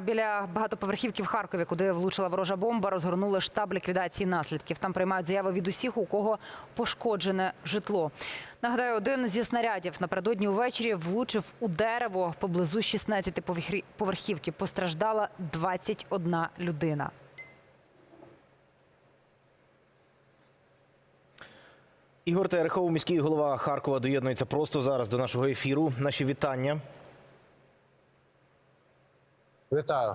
Біля багатоповерхівки в Харкові, куди влучила ворожа бомба, розгорнули штаб ліквідації наслідків. Там приймають заяви від усіх, у кого пошкоджене житло. Нагадаю, один зі снарядів напередодні увечері влучив у дерево поблизу 16 поверхівки. Постраждала 21 людина. Ігор Терехов, міський голова Харкова, доєднується просто зараз до нашого ефіру. Наші вітання. Вітаю.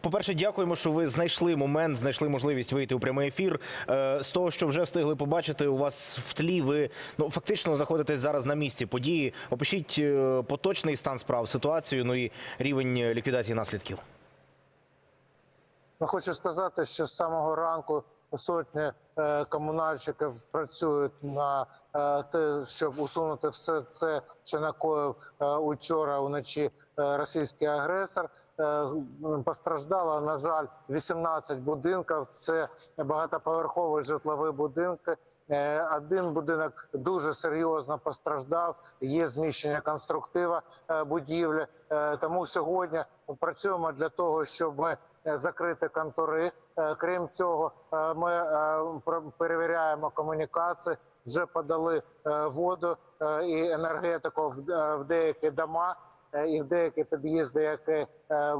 По-перше, дякуємо, що ви знайшли момент, знайшли можливість вийти у прямий ефір. Е, З того, що вже встигли побачити, у вас в тлі ви ну фактично знаходитесь зараз на місці події. Опишіть е, поточний стан справ, ситуацію, ну і рівень ліквідації наслідків. Ну, хочу сказати, що з самого ранку сотні е, комунальщиків працюють на те, щоб усунути все це, що накоїв учора вночі е, російський агресор. Е, Постраждало, на жаль, 18 будинків. Це багатоповерхові житлові будинки. Е, Один будинок дуже серйозно постраждав. Є зміщення конструктива е, будівлі. Тому сьогодні працюємо для того, щоб закрити контори. Крім цього, ми перевіряємо комунікації. Вже подали воду і енергетику в- деякі дома і в деякі під'їзди, які е,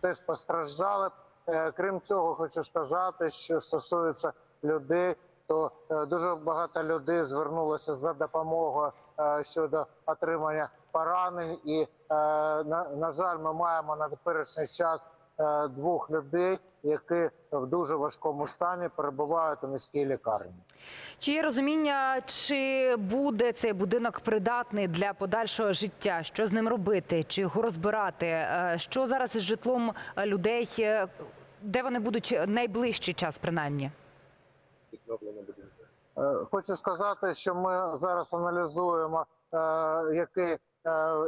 теж постраждали. Е, Крім цього, хочу сказати, що стосується людей, то е, дуже багато людей звернулося за допомогою е, щодо отримання поранень. І е, на, жаль, ми маємо на теперішній час е, двох людей, які в дуже важкому стані перебувають у міській лікарні. Чи є розуміння, чи буде цей будинок придатний для подальшого життя? Що з ним робити? Чи його розбирати? Е, Що зараз із житлом е, людей? е, Де вони будуть найближчий час, принаймні? Е, Хочу сказати, що ми зараз аналізуємо, е, які е,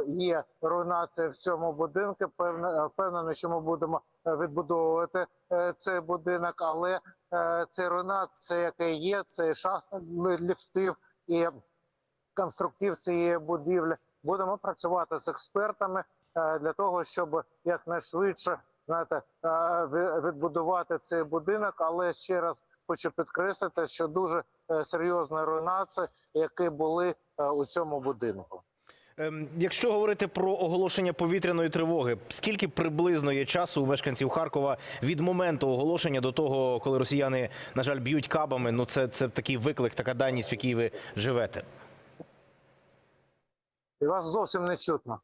є руйнації в цьому будинку. Певне- Впевнений, що ми будемо е, відбудовувати е, цей будинок, але е, це руйнація, яка є, це і шахта ли- ліфтів і конструктив цієї будівлі. Будемо працювати з експертами е, для того, щоб якнайшвидше знаєте, е, відбудувати цей будинок. Але ще раз хочу підкреслити, що дуже е, серйозні руйнації, які були е, у цьому будинку. Ем, Якщо говорити про оголошення повітряної тривоги, скільки приблизно є часу у мешканців Харкова від моменту оголошення до того, коли росіяни, на жаль, б'ють кабами? Ну це, це такий виклик, така даність, в якій ви живете. І вас зовсім не чутно.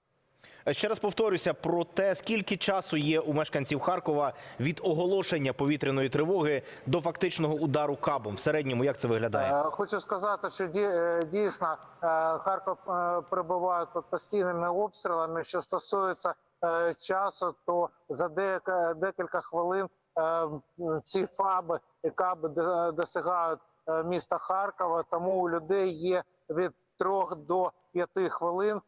Ще раз повторюся про те, скільки часу є у мешканців Харкова від оголошення повітряної тривоги до фактичного удару кабом. В середньому як це виглядає? Е, Хочу сказати, що е, дійсно е, Харків е, перебуває під постійними обстрілами. Що стосується часу, то за декілька хвилин ці фаби і каби досягають міста Харкова. Тому у людей є від трьох до п'яти хвилин,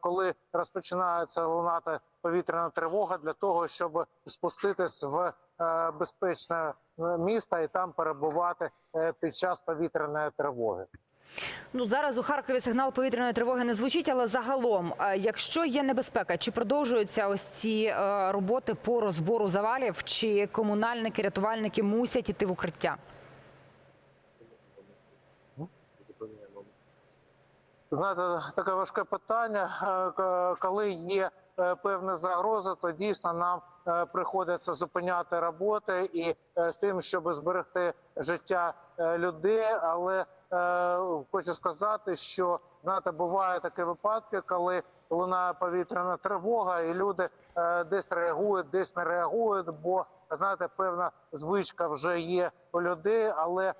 коли розпочинається лунати повітряна тривога, для того, щоб спуститись в е, безпечне місто і там перебувати е, під час повітряної тривоги. Ну зараз у Харкові сигнал повітряної тривоги не звучить, але загалом, е, якщо є небезпека, чи продовжуються ось ці е, роботи по розбору завалів, чи комунальники, рятувальники мусять іти в укриття? Знаєте, таке важке питання. Е, Коли є е, певна загроза, то дійсно нам е, приходиться зупиняти роботи і з тим, щоб зберегти життя людей. Але хочу сказати, що знаєте, буває такі випадки, коли лунає повітряна тривога, і люди десь реагують, десь не реагують. Бо знаєте, певна звичка вже є у людей. Але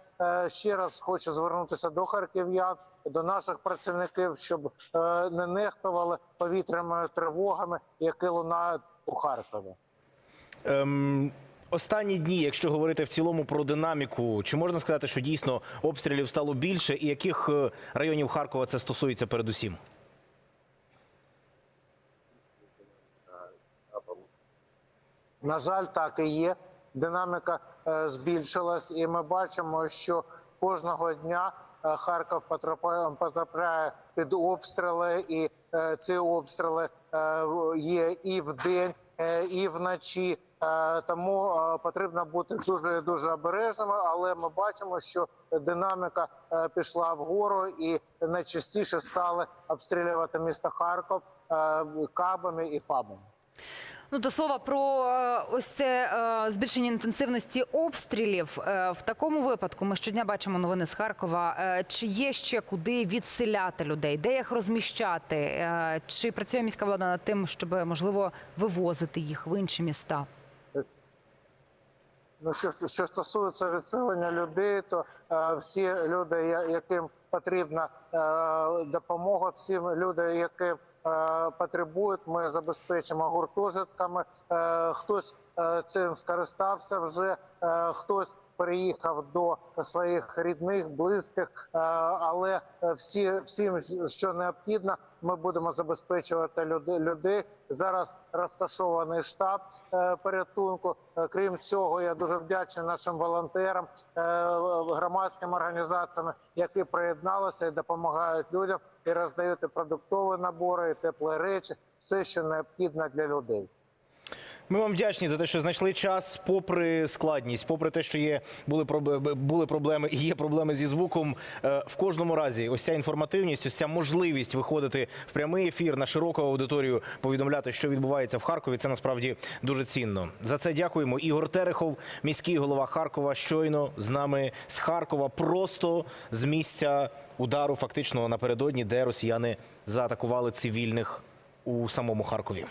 ще раз хочу звернутися до харків'ян, до наших працівників, щоб е, не нехтували повітряними тривогами, які лунають у Харкові. Ем, останні дні, якщо говорити в цілому про динаміку, чи можна сказати, що дійсно обстрілів стало більше, і яких е, районів Харкова це стосується передусім? На жаль, так і є. Динаміка е, збільшилась, і ми бачимо, що кожного дня Харків потрапляє, потрапляє під обстріли, і е, ці обстріли е, є і в день, е, і вночі. Е, Тому е, потрібно бути дуже дуже обережними, але ми бачимо, що динаміка е, пішла вгору, і найчастіше стали обстрілювати місто Харків е, кабами і фабами. Ну, до слова про е, ось це е, збільшення інтенсивності обстрілів. Е, В такому випадку ми щодня бачимо новини з Харкова. Чи є ще куди відселяти людей, де їх розміщати? Чи працює міська влада над тим, щоб можливо вивозити їх в інші міста? Ну, що, що стосується відселення людей, то е, всі люди, яким потрібна е, допомога, всі люди, які е, потребують, ми забезпечимо гуртожитками. Е, хтось е, цим скористався вже, е, хтось переїхав до своїх рідних, близьких, е, але всі, всім, що необхідно, ми будемо забезпечувати людей. Зараз розташований штаб е, порятунку. Е, Крім цього, я дуже вдячний нашим волонтерам, громадським організаціям, які приєдналися і допомагають людям і роздають і продуктові набори, і теплі речі, все, що необхідно для людей. Ми вам вдячні за те, що знайшли час, попри складність, попри те, що є були були проблеми і є проблеми зі звуком. Е, В кожному разі, ось ця інформативність, ось ця можливість виходити в прямий ефір на широку аудиторію, повідомляти, що відбувається в Харкові. Це насправді дуже цінно. За це дякуємо. Ігор Терехов, міський голова Харкова, щойно з нами з Харкова, просто з місця удару, фактично напередодні, де росіяни заатакували цивільних у самому Харкові.